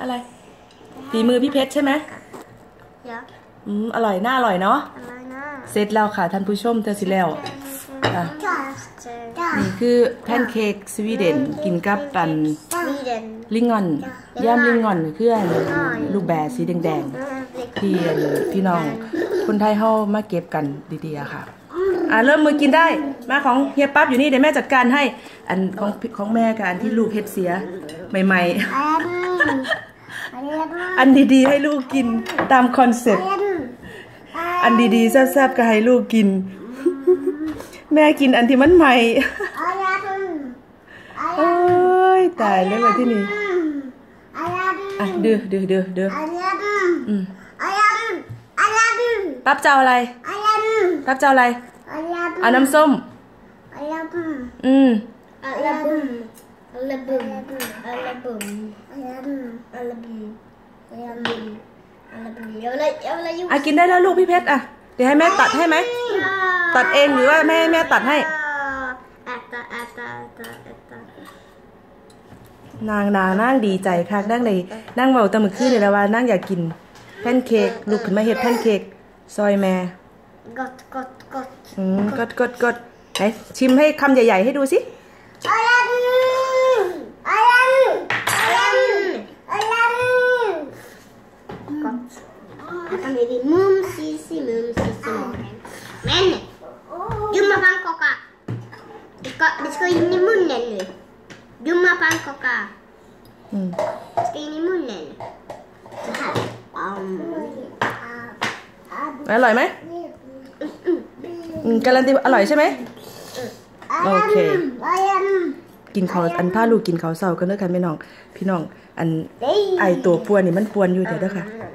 อะไรฝีมือพี่เพชรใช่ไหมอือร่อยน่าอร่อยเนาะเสร็จแล้วค่ะท่านผู้ชมเธอสิแล้วนี่คือแพนเค้กสวีเดนกินกับปันลิงงอนย่ามลิงงอนเพื่อนลูกแบสีแดงๆที่พี่น้อง คนไทยเฮามาเก็บกันดีๆค่ะอ่าเริ่มมือกินได้ มาของเฮียปั๊บอยู่นี่เดี๋ยวแม่จัดการให้ อันของของแม่กับอันที่ลูกเฮ็ดเสียใหม่ ๆ อันดีๆให้ลูกกินตามคอนเซ็ปต์อันดีๆแซ่บๆก็ให้ลูกกิน แม่กินอันที่มันใหม่โอ้ยตายแล้วมาที่นี่อะเดือเดือเดือเดือปั๊บเจ้าอะไรปั๊บเจ้าอะไรเอาน้ำส้มอืมอัลบั้มอัลบั้มอัลบั้มอัลบั้มอัลบั้ม อ่กินได้แล้วลูกพี่เพชรอะเดี๋ยวให้แม่ตัดให้ไหมตัดเองหรือว่าแม่แม่ตัดให้นางนางนั่งดีใจค่ะนั่งในนั่งเบาตะมือขึ้นเลยแล้วว่านั่งอยากกินแพนเค้กลูกขึ้นมาเห็ดแพนเค้กซอยแม่กดกดกดกดกดกดไหนชิมให้คำใหญ่ ๆ ให้ดูสิ Här kan vi bli mums, sissi, mums, sissi, magen. Men! Dumma pannkaka! Vi ska, vi ska in i munnen nu. Dumma pannkaka. อืม Ska in i munnen. Så här. Um. อร่อยไหมอืมการันตีอร่อยใช่ไหมโอเค Alan! กินเขาวอันผ้าลูกกินเขาวเศร้ากันเด้อค่ะพี่น้อง พี่น้อง อัน Nej! ไอตัวปวนนี่มันปวนอยู่เดี๋ยวเด้อค่ะ Mm.